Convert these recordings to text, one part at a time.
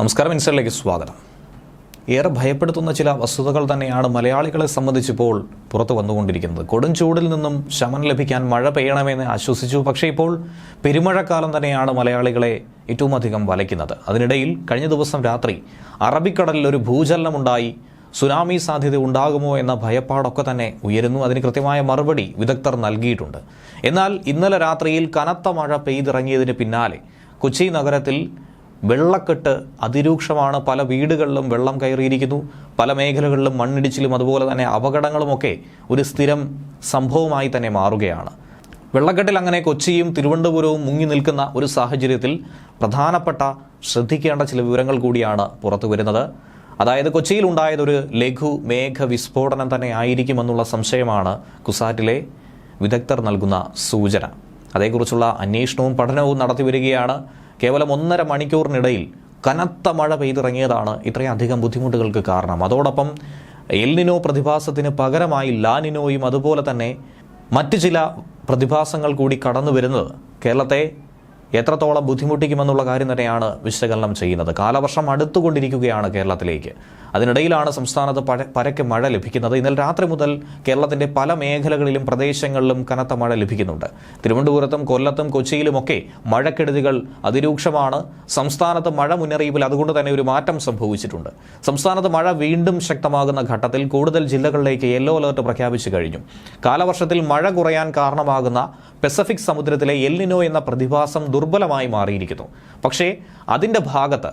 നമസ്കാരം ഇൻസൈഡിലേക്ക് സ്വാഗതം. ഏറെ ഭയപ്പെടുത്തുന്ന ചില വസ്തുതകൾ തന്നെയാണ് മലയാളികളെ സംബന്ധിച്ചിപ്പോൾ പുറത്തു വന്നുകൊണ്ടിരിക്കുന്നത്. കൊടും ചൂടിൽ നിന്നും ശമനം ലഭിക്കാൻ മഴ പെയ്യണമെന്ന് ആശ്വസിച്ചു. പക്ഷേ ഇപ്പോൾ പെരുമഴക്കാലം തന്നെയാണ് മലയാളികളെ ഏറ്റവും അധികം വലയ്ക്കുന്നത്. അതിനിടയിൽ കഴിഞ്ഞ ദിവസം രാത്രി അറബിക്കടലിൽ ഒരു ഭൂചലനമുണ്ടായി. സുനാമി സാധ്യത ഉണ്ടാകുമോ എന്ന ഭയപ്പാടൊക്കെ തന്നെ ഉയരുന്നു. അതിന് കൃത്യമായ മറുപടി വിദഗ്ധർ നൽകിയിട്ടുണ്ട്. എന്നാൽ ഇന്നലെ രാത്രിയിൽ കനത്ത മഴ പെയ്തിറങ്ങിയതിന് പിന്നാലെ കൊച്ചി നഗരത്തിൽ വെള്ളക്കെട്ട് അതിരൂക്ഷമാണ്. പല വീടുകളിലും വെള്ളം കയറിയിരിക്കുന്നു. പല മേഖലകളിലും മണ്ണിടിച്ചിലും അതുപോലെ തന്നെ അപകടങ്ങളുമൊക്കെ ഒരു സ്ഥിരം സംഭവമായി തന്നെ മാറുകയാണ്. വെള്ളക്കെട്ടിൽ അങ്ങനെ കൊച്ചിയും തിരുവനന്തപുരവും മുങ്ങി നിൽക്കുന്ന ഒരു സാഹചര്യത്തിൽ പ്രധാനപ്പെട്ട ശ്രദ്ധിക്കേണ്ട ചില വിവരങ്ങൾ കൂടിയാണ് പുറത്തു വരുന്നത്. അതായത് കൊച്ചിയിൽ ഉണ്ടായതൊരു ലഘു മേഘ വിസ്ഫോടനം തന്നെ ആയിരിക്കുമെന്നുള്ള സംശയമാണ് കുസാറ്റിലെ വിദഗ്ധർ നൽകുന്ന സൂചന. അതേക്കുറിച്ചുള്ള അന്വേഷണവും പഠനവും നടത്തി വരികയാണ് കേവലം ഒന്നര മണിക്കൂറിനിടയിൽ കനത്ത മഴ പെയ്തിറങ്ങിയതാണ് ഇത്രയധികം ബുദ്ധിമുട്ടുകൾക്ക് കാരണം. അതോടൊപ്പം എൽനിനോ പ്രതിഭാസത്തിന് പകരമായി ലാനിനോയും അതുപോലെ തന്നെ മറ്റ് ചില പ്രതിഭാസങ്ങൾ കൂടി കടന്നു വരുന്നത് കേരളത്തെ എത്രത്തോളം ബുദ്ധിമുട്ടിക്കുമെന്നുള്ള കാര്യം തന്നെയാണ് വിശകലനം ചെയ്യുന്നത്. കാലവർഷം അടുത്തുകൊണ്ടിരിക്കുകയാണ് കേരളത്തിലേക്ക്. അതിനിടയിലാണ് സംസ്ഥാനത്ത് പരക്കെ മഴ ലഭിക്കുന്നത്. ഇന്നലെ രാത്രി മുതൽ കേരളത്തിന്റെ പല മേഖലകളിലും പ്രദേശങ്ങളിലും കനത്ത മഴ ലഭിക്കുന്നുണ്ട്. തിരുവനന്തപുരത്തും കൊല്ലത്തും കൊച്ചിയിലുമൊക്കെ മഴക്കെടുതികൾ അതിരൂക്ഷമാണ്. സംസ്ഥാനത്ത് മഴ മുന്നറിയിപ്പിൽ അതുകൊണ്ട് തന്നെ ഒരു മാറ്റം സംഭവിച്ചിട്ടുണ്ട്. സംസ്ഥാനത്ത് മഴ വീണ്ടും ശക്തമാകുന്ന ഘട്ടത്തിൽ കൂടുതൽ ജില്ലകളിലേക്ക് യെല്ലോ അലേർട്ട് പ്രഖ്യാപിച്ചു കഴിഞ്ഞു. കാലവർഷത്തിൽ മഴ കുറയാൻ കാരണമാകുന്ന പസഫിക് സമുദ്രത്തിലെ എല്ലിനോ എന്ന പ്രതിഭാസം ദുർബലമായി മാറിയിരിക്കുന്നു. പക്ഷേ അതിന്റെ ഭാഗത്ത്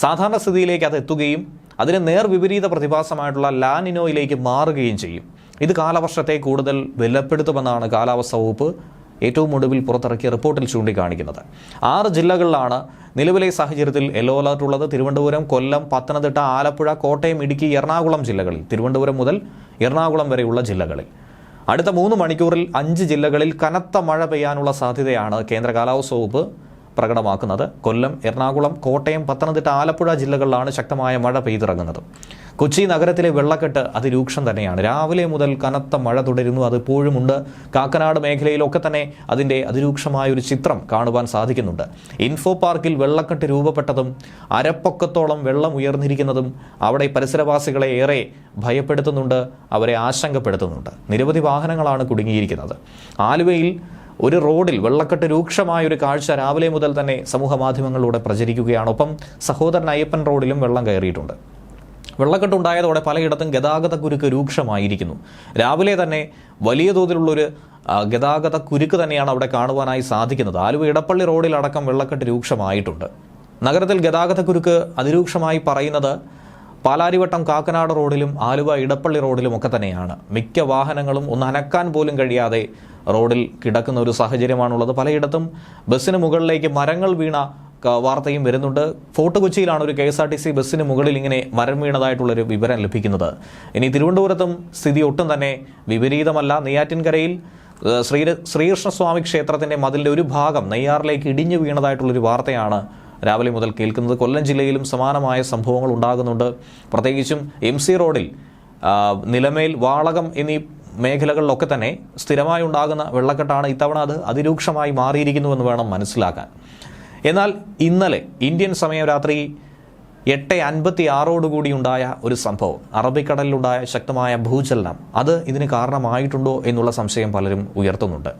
സാധാരണ സ്ഥിതിയിലേക്ക് അത് എത്തുകയും അതിന് നേർവിപരീത പ്രതിഭാസമായിട്ടുള്ള ലാനിനോയിലേക്ക് മാറുകയും ചെയ്യും. ഇത് കാലവർഷത്തെ കൂടുതൽ വിലപ്പെടുത്തുമെന്നാണ് കാലാവസ്ഥ വകുപ്പ് ഏറ്റവും ഒടുവിൽ പുറത്തിറക്കിയ റിപ്പോർട്ടിൽ ചൂണ്ടിക്കാണിക്കുന്നത്. ആറ് ജില്ലകളിലാണ് നിലവിലെ സാഹചര്യത്തിൽ യെല്ലോ അലർട്ട് ഉള്ളത്. തിരുവനന്തപുരം കൊല്ലം പത്തനംതിട്ട ആലപ്പുഴ കോട്ടയം ഇടുക്കി എറണാകുളം ജില്ലകളിൽ. തിരുവനന്തപുരം മുതൽ എറണാകുളം വരെയുള്ള ജില്ലകളിൽ. അടുത്ത മൂന്ന് മണിക്കൂറിൽ അഞ്ച് ജില്ലകളിൽ കനത്ത മഴ പെയ്യാനുള്ള സാധ്യതയാണ് കേന്ദ്ര കാലാവസ്ഥ വകുപ്പ് പ്രകടമാക്കുന്നത്. കൊല്ലം എറണാകുളം കോട്ടയം പത്തനംതിട്ട ആലപ്പുഴ ജില്ലകളിലാണ് ശക്തമായ മഴ പെയ്തിറങ്ങുന്നത്. കൊച്ചി നഗരത്തിലെ വെള്ളക്കെട്ട് അതിരൂക്ഷം തന്നെയാണ്. രാവിലെ മുതൽ കനത്ത മഴ തുടരുന്നു. അത് ഇപ്പോഴുമുണ്ട് കാക്കനാട് മേഖലയിലൊക്കെ തന്നെ അതിന്റെ അതിരൂക്ഷമായ ഒരു ചിത്രം കാണുവാൻ സാധിക്കുന്നുണ്ട്. ഇൻഫോ പാർക്കിൽ വെള്ളക്കെട്ട് രൂപപ്പെട്ടതും അരപ്പൊക്കത്തോളം വെള്ളം ഉയർന്നിരിക്കുന്നതും അവിടെ പരിസരവാസികളെ ഏറെ ഭയപ്പെടുത്തുന്നുണ്ട് അവരെ ആശങ്കപ്പെടുത്തുന്നുണ്ട്. നിരവധി വാഹനങ്ങളാണ് കുടുങ്ങിയിരിക്കുന്നത്. ആലുവയിൽ ഒരു റോഡിൽ വെള്ളക്കെട്ട് രൂക്ഷമായ ഒരു കാഴ്ച രാവിലെ മുതൽ തന്നെ സമൂഹ മാധ്യമങ്ങളിലൂടെ പ്രചരിക്കുകയാണ്. ഒപ്പം സഹോദരൻ അയ്യപ്പൻ റോഡിലും വെള്ളം കയറിയിട്ടുണ്ട്. വെള്ളക്കെട്ടുണ്ടായതോടെ പലയിടത്തും ഗതാഗത കുരുക്ക് രൂക്ഷമായിരിക്കുന്നു. രാവിലെ തന്നെ വലിയ തോതിലുള്ളൊരു ഗതാഗത കുരുക്ക് തന്നെയാണ് അവിടെ കാണുവാനായി സാധിക്കുന്നത്. ആലുവ ഇടപ്പള്ളി റോഡിലടക്കം വെള്ളക്കെട്ട് രൂക്ഷമായിട്ടുണ്ട്. നഗരത്തിൽ ഗതാഗത കുരുക്ക് അതിരൂക്ഷമായി പറയുന്നത് പാലാരിവട്ടം കാക്കനാട് റോഡിലും ആലുവ ഇടപ്പള്ളി റോഡിലും ഒക്കെ തന്നെയാണ്. മിക്ക വാഹനങ്ങളും ഒന്ന് അനക്കാൻ പോലും കഴിയാതെ റോഡിൽ കിടക്കുന്ന ഒരു സാഹചര്യമാണുള്ളത്. പലയിടത്തും ബസ്സിന് മുകളിലേക്ക് മരങ്ങൾ വീണ വാർത്തയും വരുന്നുണ്ട്. ഫോർട്ട് കൊച്ചിയിലാണ് ഒരു K S R T C ബസ്സിന് മുകളിൽ ഇങ്ങനെ മരം വീണതായിട്ടുള്ളൊരു വിവരം ലഭിക്കുന്നത്. ഇനി തിരുവനന്തപുരത്തും സ്ഥിതി ഒട്ടും തന്നെ വിപരീതമല്ല. നെയ്യാറ്റിൻകരയിൽ ശ്രീ ശ്രീകൃഷ്ണസ്വാമി ക്ഷേത്രത്തിന്റെ മതിലിന്റെ ഒരു ഭാഗം നെയ്യാറിലേക്ക് ഇടിഞ്ഞു വീണതായിട്ടുള്ളൊരു വാർത്തയാണ് രാവിലെ മുതൽ കേൾക്കുന്നത് കൊല്ലം ജില്ലയിലും സമാനമായ സംഭവങ്ങൾ ഉണ്ടാകുന്നുണ്ട്. പ്രത്യേകിച്ചും എം സി റോഡിൽ നിലമേൽ വാളകം എന്നീ മേഖലകളിലൊക്കെ തന്നെ സ്ഥിരമായി ഉണ്ടാകുന്ന വെള്ളക്കെട്ടാണ് ഇത്തവണ അത് അതിരൂക്ഷമായി മാറിയിരിക്കുന്നുവെന്ന് വേണം മനസ്സിലാക്കാൻ. എന്നാൽ ഇന്നലെ ഇന്ത്യൻ സമയം രാത്രി എട്ട് അൻപത്തി ആറോടുകൂടി ഉണ്ടായ ഒരു സംഭവം. അറബിക്കടലിലുണ്ടായ ശക്തമായ ഭൂചലനം. അത് ഇതിന് കാരണമായിട്ടുണ്ടോ എന്നുള്ള സംശയം പലരും ഉയർത്തുന്നുണ്ട്.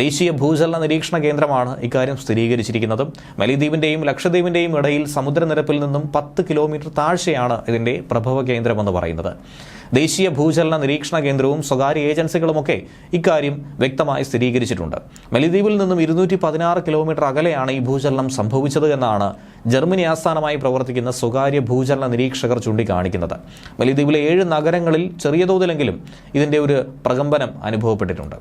ദേശീയ ഭൂചലന നിരീക്ഷണ കേന്ദ്രമാണ് ഇക്കാര്യം സ്ഥിരീകരിച്ചിരിക്കുന്നത്. മലിദ്വീപിന്റെയും ലക്ഷദ്വീപിന്റെയും ഇടയിൽ സമുദ്രനിരപ്പിൽ നിന്നും പത്ത് കിലോമീറ്റർ താഴ്ചയാണ് ഇതിന്റെ പ്രഭവ കേന്ദ്രമെന്ന് പറയുന്നത്. ദേശീയ ഭൂചലന നിരീക്ഷണ കേന്ദ്രവും സ്വകാര്യ ഏജൻസികളുമൊക്കെ ഇക്കാര്യം വ്യക്തമായി സ്ഥിരീകരിച്ചിട്ടുണ്ട്. മലിദ്വീപിൽ നിന്നും ഇരുന്നൂറ്റി പതിനാറ് കിലോമീറ്റർ അകലെയാണ് ഈ ഭൂചലനം സംഭവിച്ചത് എന്നാണ് ജർമ്മനി ആസ്ഥാനമായി പ്രവർത്തിക്കുന്ന സ്വകാര്യ ഭൂചലന നിരീക്ഷകർ ചൂണ്ടിക്കാണിക്കുന്നത്. മലിദ്വീപിലെ ഏഴ് നഗരങ്ങളിൽ ചെറിയ തോതിലെങ്കിലും ഇതിന്റെ ഒരു പ്രകമ്പനം അനുഭവപ്പെട്ടിട്ടുണ്ട്.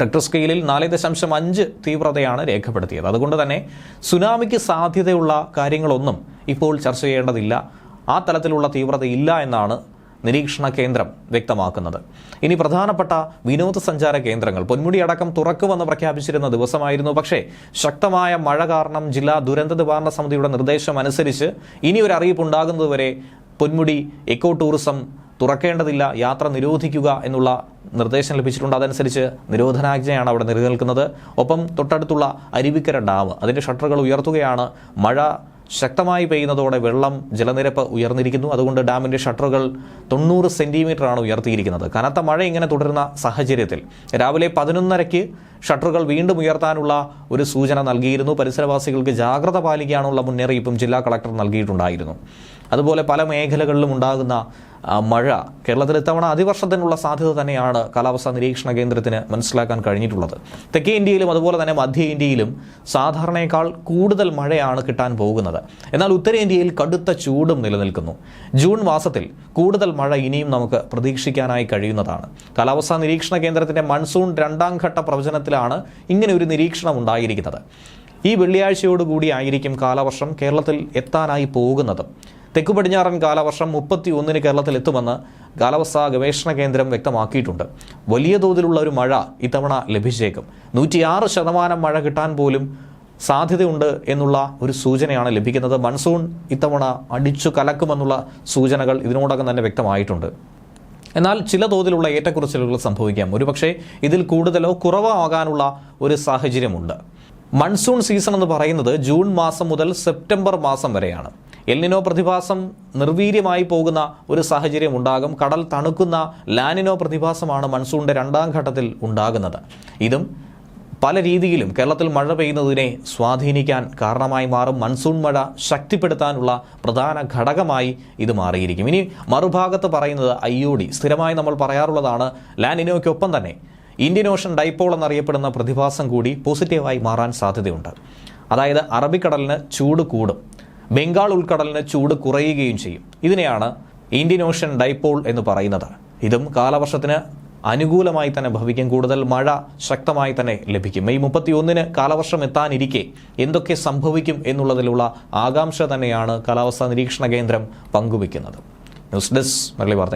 റിക്ടർ സ്കെയിലിൽ നാല് ദശാംശം അഞ്ച് തീവ്രതയാണ് രേഖപ്പെടുത്തിയത്. അതുകൊണ്ട് തന്നെ സുനാമിക്ക് സാധ്യതയുള്ള കാര്യങ്ങളൊന്നും ഇപ്പോൾ ചർച്ച ചെയ്യേണ്ടതില്ല. ആ തലത്തിലുള്ള തീവ്രത ഇല്ല എന്നാണ് നിരീക്ഷണ കേന്ദ്രം വ്യക്തമാക്കുന്നത്. ഇനി പ്രധാനപ്പെട്ട വിനോദസഞ്ചാര കേന്ദ്രങ്ങൾ. പൊന്മുടി അടക്കം തുറക്കുമെന്ന് പ്രഖ്യാപിച്ചിരുന്ന ദിവസമായിരുന്നു. പക്ഷേ ശക്തമായ മഴ കാരണം ജില്ലാ ദുരന്ത നിവാരണ സമിതിയുടെ നിർദ്ദേശം അനുസരിച്ച് ഇനി ഒരു അറിയിപ്പ് ഉണ്ടാകുന്നതുവരെ പൊന്മുടി എക്കോ ടൂറിസം തുറക്കേണ്ടതില്ല യാത്ര നിരോധിക്കുക എന്നുള്ള നിർദ്ദേശം ലഭിച്ചിട്ടുണ്ട്. അതനുസരിച്ച് നിരോധനാജ്ഞയാണ് അവിടെ നിലനിൽക്കുന്നത്. ഒപ്പം തൊട്ടടുത്തുള്ള അരുവിക്കര ഡാം അതിന്റെ ഷട്ടറുകൾ ഉയർത്തുകയാണ്. മഴ ശക്തമായി പെയ്യുന്നതോടെ വെള്ളം ജലനിരപ്പ് ഉയർന്നിരിക്കുന്നു. അതുകൊണ്ട് ഡാമിന്റെ ഷട്ടറുകൾ തൊണ്ണൂറ് സെന്റിമീറ്ററാണ് ഉയർത്തിയിരിക്കുന്നത്. കനത്ത മഴ ഇങ്ങനെ തുടരുന്ന സാഹചര്യത്തിൽ രാവിലെ പതിനൊന്നരയ്ക്ക് ഷട്ടറുകൾ വീണ്ടും ഉയർത്താനുള്ള ഒരു സൂചന നൽകിയിരുന്നു. പരിസരവാസികൾക്ക് ജാഗ്രത പാലിക്കാനുള്ള മുന്നറിയിപ്പും ജില്ലാ കളക്ടർ നൽകിയിട്ടുണ്ടായിരുന്നു. അതുപോലെ പല മേഖലകളിലും ഉണ്ടാകുന്ന മഴ കേരളത്തിൽ ഇത്തവണ അതിവർഷത്തിനുള്ള സാധ്യത തന്നെയാണ് കാലാവസ്ഥാ നിരീക്ഷണ കേന്ദ്രത്തിന് മനസ്സിലാക്കാൻ കഴിഞ്ഞിട്ടുള്ളത്. തെക്കേ ഇന്ത്യയിലും അതുപോലെ തന്നെ മധ്യ ഇന്ത്യയിലും സാധാരണയേക്കാൾ കൂടുതൽ മഴയാണ് കിട്ടാൻ പോകുന്നത്. എന്നാൽ ഉത്തരേന്ത്യയിൽ കടുത്ത ചൂടും നിലനിൽക്കുന്നു. ജൂൺ മാസത്തിൽ കൂടുതൽ മഴ ഇനിയും നമുക്ക് പ്രതീക്ഷിക്കാനായി കഴിയുന്നതാണ്. കാലാവസ്ഥാ നിരീക്ഷണ കേന്ദ്രത്തിന്റെ മൺസൂൺ രണ്ടാം ഘട്ട പ്രവചനത്തിലാണ് ഇങ്ങനെ ഒരു നിരീക്ഷണം ഉണ്ടായിരിക്കുന്നത്. ഈ വെള്ളിയാഴ്ചയോടുകൂടി ആയിരിക്കും കാലവർഷം കേരളത്തിൽ എത്താനായി പോകുന്നത്. തെക്കു പടിഞ്ഞാറൻ കാലവർഷം മുപ്പത്തി ഒന്നിന് കേരളത്തിൽ എത്തുമെന്ന് കാലാവസ്ഥാ ഗവേഷണ കേന്ദ്രം വ്യക്തമാക്കിയിട്ടുണ്ട്. വലിയ തോതിലുള്ള ഒരു മഴ ഇത്തവണ ലഭിച്ചേക്കും. നൂറ്റിയാറ് ശതമാനം മഴ കിട്ടാൻ പോലും സാധ്യതയുണ്ട് എന്നുള്ള ഒരു സൂചനയാണ് ലഭിക്കുന്നത്. മൺസൂൺ ഇത്തവണ അടിച്ചു കലക്കുമെന്നുള്ള സൂചനകൾ ഇതിനോടകം തന്നെ വ്യക്തമായിട്ടുണ്ട്. എന്നാൽ ചില തോതിലുള്ള ഏറ്റക്കുറച്ചിലുകൾ സംഭവിക്കാം. ഒരുപക്ഷെ ഇതിൽ കൂടുതലോ കുറവോ ആകാനുള്ള ഒരു സാഹചര്യമുണ്ട്. മൺസൂൺ സീസൺ എന്ന് പറയുന്നത് ജൂൺ മാസം മുതൽ സെപ്റ്റംബർ മാസം വരെയാണ്. എൽനിനോ പ്രതിഭാസം നിർവീര്യമായി പോകുന്ന ഒരു സാഹചര്യം ഉണ്ടാകും. കടൽ തണുക്കുന്ന ലാനിനോ പ്രതിഭാസമാണ് മൺസൂണിന്റെ രണ്ടാം ഘട്ടത്തിൽ ഉണ്ടാകുന്നത്. ഇതും പല രീതിയിലും കേരളത്തിൽ മഴ പെയ്യുന്നതിനെ സ്വാധീനിക്കാൻ കാരണമായി മാറും. മൺസൂൺ മഴ ശക്തിപ്പെടുത്താനുള്ള പ്രധാന ഘടകമായി ഇത് മാറിയിരിക്കും. ഇനി മറുഭാഗത്ത് പറയുന്നത് ഐ സ്ഥിരമായി നമ്മൾ പറയാറുള്ളതാണ് ലാനിനോയ്ക്കൊപ്പം തന്നെ ഇന്ത്യൻ ഓഷൻ ഡൈപ്പോൾ എന്നറിയപ്പെടുന്ന പ്രതിഭാസം കൂടി പോസിറ്റീവായി മാറാൻ സാധ്യതയുണ്ട്. അതായത് അറബിക്കടലിന് ചൂട് കൂടും. ബംഗാൾ ഉൾക്കടലിന് ചൂട് കുറയുകയും ചെയ്യും. ഇതിനെയാണ് ഇന്ത്യൻ ഓഷ്യൻ ഡൈപോൾ എന്ന് പറയുന്നത്. ഇതും കാലവർഷത്തിന് അനുകൂലമായി തന്നെ ഭവിക്കും. കൂടുതൽ മഴ ശക്തമായി തന്നെ ലഭിക്കും. മെയ് മുപ്പത്തി ഒന്നിന് കാലവർഷം എത്താനിരിക്കെ എന്തൊക്കെ സംഭവിക്കും എന്നുള്ളതിലുള്ള ആകാംക്ഷ തന്നെയാണ് കാലാവസ്ഥാ നിരീക്ഷണ കേന്ദ്രം പങ്കുവയ്ക്കുന്നത്. ന്യൂസ് ഡെസ്ക് മുരളി വാർത്ത